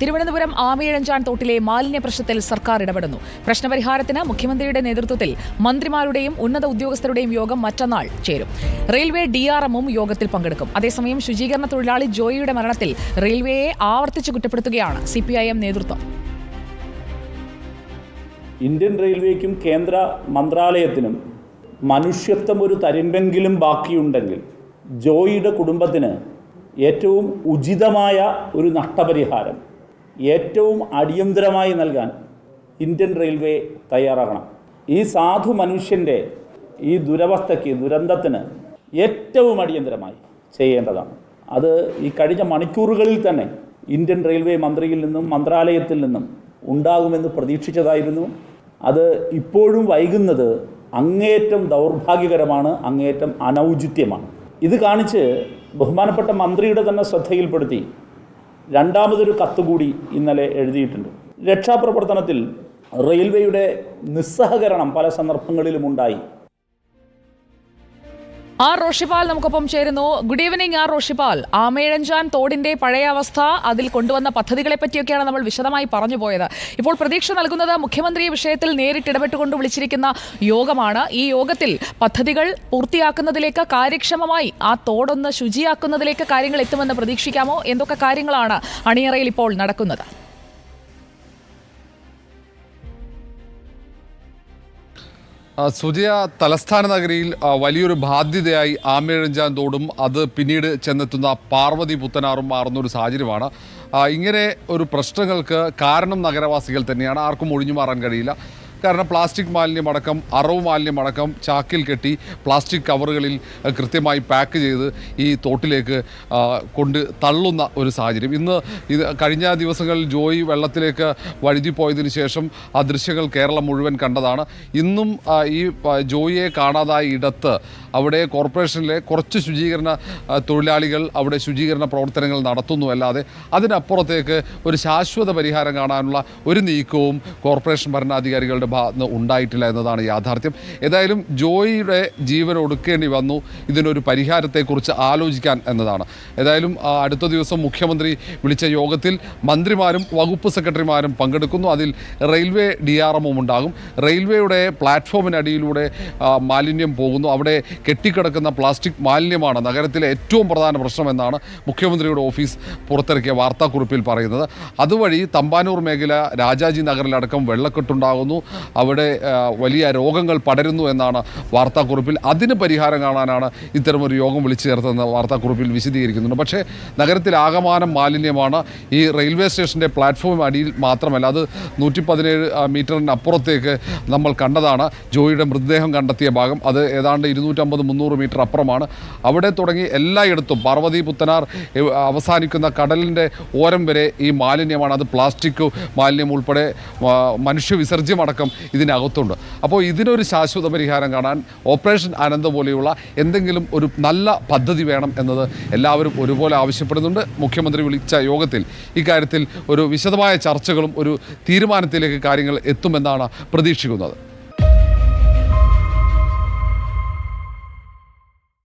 തിരുവനന്തപുരം ആമയഴഞ്ചാൻ തോട്ടിലെ മാലിന്യ പ്രശ്നത്തിൽ സർക്കാർ ഇടപെടുന്നു. പ്രശ്നപരിഹാരത്തിന് മുഖ്യമന്ത്രിയുടെ നേതൃത്വത്തിൽ മന്ത്രിമാരുടെയും ഉന്നത ഉദ്യോഗസ്ഥരുടെയും യോഗം മറ്റന്നാൾ ചേരും. റെയിൽവേ ഡിആർഎമ്മും യോഗത്തിൽ പങ്കെടുക്കും. അതേസമയം ശുചീകരണ തൊഴിലാളി ജോയിയുടെ മരണത്തിൽ റെയിൽവേയെ ആവർത്തിച്ച് കുറ്റപ്പെടുത്തുകയാണ് സിപിഐഎം നേതൃത്വം. ഇന്ത്യൻ റെയിൽവേക്കും കേന്ദ്ര മന്ത്രാലയത്തിനും മനുഷ്യത്വം ഒരു തരിമ്പെങ്കിലും ബാക്കിയുണ്ടെങ്കിൽ ജോയിയുടെ കുടുംബത്തിന് ഏറ്റവും ഉചിതമായ ഒരു നഷ്ടപരിഹാരം ഏറ്റവും അടിയന്തരമായി നൽകാൻ ഇന്ത്യൻ റെയിൽവേ തയ്യാറാകണം. ഈ സാധു മനുഷ്യന്റെ ഈ ദുരവസ്ഥയ്ക്ക് ദുരന്തത്തിന് ഏറ്റവും അടിയന്തരമായി ചെയ്യേണ്ടതാണ്. അത് ഈ കഴിഞ്ഞ മണിക്കൂറുകളിൽ തന്നെ ഇന്ത്യൻ റെയിൽവേ മന്ത്രിയിൽ നിന്നും മന്ത്രാലയത്തിൽ നിന്നും ഉണ്ടാകുമെന്ന് പ്രതീക്ഷിച്ചതായിരുന്നു. അത് ഇപ്പോഴും വൈകുന്നത് അങ്ങേയറ്റം ദൗർഭാഗ്യകരമാണ് അങ്ങേയറ്റം അനൗചിത്യമാണ്. ഇത് കാണിച്ച് ബഹുമാനപ്പെട്ട മന്ത്രിയുടെ തന്നെ ശ്രദ്ധയിൽപ്പെടുത്തി രണ്ടാമതൊരു കത്ത് കൂടി ഇന്നലെ എഴുതിയിട്ടുണ്ട്. രക്ഷാപ്രവർത്തനത്തിൽ റെയിൽവേയുടെ നിസ്സഹകരണം പല സന്ദർഭങ്ങളിലും ഉണ്ടായി. ആർ റോഷിപാൽ നമുക്കൊപ്പം ചേരുന്നു. Good evening R Roshipal. Amayizhanjan തോടിന്റെ പഴയ അവസ്ഥ അതിൽ കൊണ്ടുവന്ന പദ്ധതികളെ പറ്റിയൊക്കെയാണ് നമ്മൾ വിശദമായി പറഞ്ഞു പോയത്. ഇപ്പോൾ പ്രതീക്ഷ നൽകുന്നത് മുഖ്യമന്ത്രി വിഷയത്തിൽ നേരിട്ട് ഇടപെട്ടുകൊണ്ട് വിളിച്ചിരിക്കുന്ന യോഗമാണ്. ഈ യോഗത്തിൽ പദ്ധതികൾ പൂർത്തിയാക്കുന്നതിലേക്ക് കാര്യക്ഷമമായി ആ തോടൊന്ന് ശുചിയാക്കുന്നതിലേക്ക് കാര്യങ്ങൾ എത്തുമെന്ന് പ്രതീക്ഷിക്കാമോ? എന്തൊക്കെ കാര്യങ്ങളാണ് അണിയറയിൽ ഇപ്പോൾ നടക്കുന്നത്? സുജയ തലസ്ഥാന നഗരിയിൽ വലിയൊരു ബാധ്യതയായി ആമേഴഞ്ചാൻ തോടും അത് പിന്നീട് ചെന്നെത്തുന്ന പാർവതി പുത്തനാറും മാറുന്ന ഒരു സാഹചര്യമാണ്. ഇങ്ങനെ ഒരു പ്രശ്നങ്ങൾക്ക് കാരണം നഗരവാസികൾ തന്നെയാണ്. ആർക്കും ഒഴിഞ്ഞു മാറാൻ കഴിയില്ല. കാരണം പ്ലാസ്റ്റിക് മാലിന്യമടക്കം അറവ് മാലിന്യമടക്കം ചാക്കിൽ കെട്ടി പ്ലാസ്റ്റിക് കവറുകളിൽ കൃത്യമായി പാക്ക് ചെയ്ത് ഈ തോട്ടിലേക്ക് കൊണ്ട് തള്ളുന്ന ഒരു സാഹചര്യം. ഇന്ന് ഇത് കഴിഞ്ഞ ദിവസങ്ങളിൽ ജോയി വെള്ളത്തിലേക്ക് വഴുതി പോയതിനു ശേഷം ആ ദൃശ്യങ്ങൾ കേരളം മുഴുവൻ കണ്ടതാണ്. ഇന്നും ഈ ജോയിയെ കാണാതായ ഇടത്ത് അവിടെ കോർപ്പറേഷനിലെ കുറച്ച് ശുചീകരണ തൊഴിലാളികൾ അവിടെ ശുചീകരണ പ്രവർത്തനങ്ങൾ നടത്തുന്നു അല്ലാതെ അതിനപ്പുറത്തേക്ക് ഒരു ശാശ്വത പരിഹാരം കാണാനുള്ള ഒരു നീക്കവും കോർപ്പറേഷൻ ഭരണാധികാരികളുടെ ഭാഗത്ത് ഉണ്ടായിട്ടില്ല എന്നതാണ് യാഥാർത്ഥ്യം. ഏതായാലും ജോയിയുടെ ജീവൻ ഒടുക്കേണ്ടി വന്നു. ഇതിനൊരു പരിഹാരത്തെക്കുറിച്ച് ആലോചിക്കാൻ എന്നതാണ്. ഏതായാലും അടുത്ത ദിവസം മുഖ്യമന്ത്രി വിളിച്ച യോഗത്തിൽ മന്ത്രിമാരും വകുപ്പ് സെക്രട്ടറിമാരും പങ്കെടുക്കുന്നു. അതിൽ റെയിൽവേ ഡി ആർ എമ്മും ഉണ്ടാകും. റെയിൽവേയുടെ പ്ലാറ്റ്ഫോമിനടിയിലൂടെ മാലിന്യം പോകുന്നു. അവിടെ കെട്ടിക്കിടക്കുന്ന പ്ലാസ്റ്റിക് മാലിന്യമാണ് നഗരത്തിലെ ഏറ്റവും പ്രധാന പ്രശ്നമെന്നാണ് മുഖ്യമന്ത്രിയുടെ ഓഫീസ് പുറത്തിറക്കിയ വാർത്താക്കുറിപ്പിൽ പറയുന്നത്. അതുവഴി തമ്പാനൂർ മേഖല രാജാജി നഗറിലടക്കം വെള്ളക്കെട്ടുണ്ടാകുന്നു. അവിടെ വലിയ രോഗങ്ങൾ പടരുന്നു എന്നാണ് വാർത്താക്കുറിപ്പിൽ. അതിന് പരിഹാരം കാണാനാണ് ഇത്തരമൊരു യോഗം വിളിച്ചു ചേർത്തതെന്ന് വാർത്താക്കുറിപ്പിൽ വിശദീകരിക്കുന്നുണ്ട്. പക്ഷേ നഗരത്തിൽ ആകമാനം മാലിന്യമാണ് ഈ റെയിൽവേ സ്റ്റേഷന്റെ പ്ലാറ്റ്ഫോം അടിയിൽ മാത്രമല്ല അത് നൂറ്റി പതിനേഴ് മീറ്ററിനപ്പുറത്തേക്ക് നമ്മൾ കണ്ടതാണ്. ജോയിയുടെ മൃതദേഹം കണ്ടെത്തിയ ഭാഗം. അത് ഏതാണ്ട് ഇരുന്നൂറ്റമ്പത് മുന്നൂറ് മീറ്റർ അപ്പുറമാണ്. അവിടെ തുടങ്ങി എല്ലായിടത്തും പാർവതി പുത്തനാർ അവസാനിക്കുന്ന കടലിന്റെ ഓരം വരെ ഈ മാലിന്യമാണ്. അത് പ്ലാസ്റ്റിക് മാലിന്യം ഉൾപ്പെടെ മനുഷ്യ വിസർജ്യമടക്കം ഇതിനകത്തുണ്ട്. അപ്പോൾ ഇതിനൊരു ശാശ്വത പരിഹാരം കാണാൻ ഓപ്പറേഷൻ ആനന്ദ പോലെയുള്ള എന്തെങ്കിലും ഒരു നല്ല പദ്ധതി വേണം എന്നത് എല്ലാവരും ഒരുപോലെ ആവശ്യപ്പെടുന്നുണ്ട്. മുഖ്യമന്ത്രി വിളിച്ച യോഗത്തിൽ ഇക്കാര്യത്തിൽ ഒരു വിശദമായ ചർച്ചകളും ഒരു തീരുമാനത്തിലേക്ക് കാര്യങ്ങൾ എത്തുമെന്നാണ് പ്രതീക്ഷിക്കുന്നത്.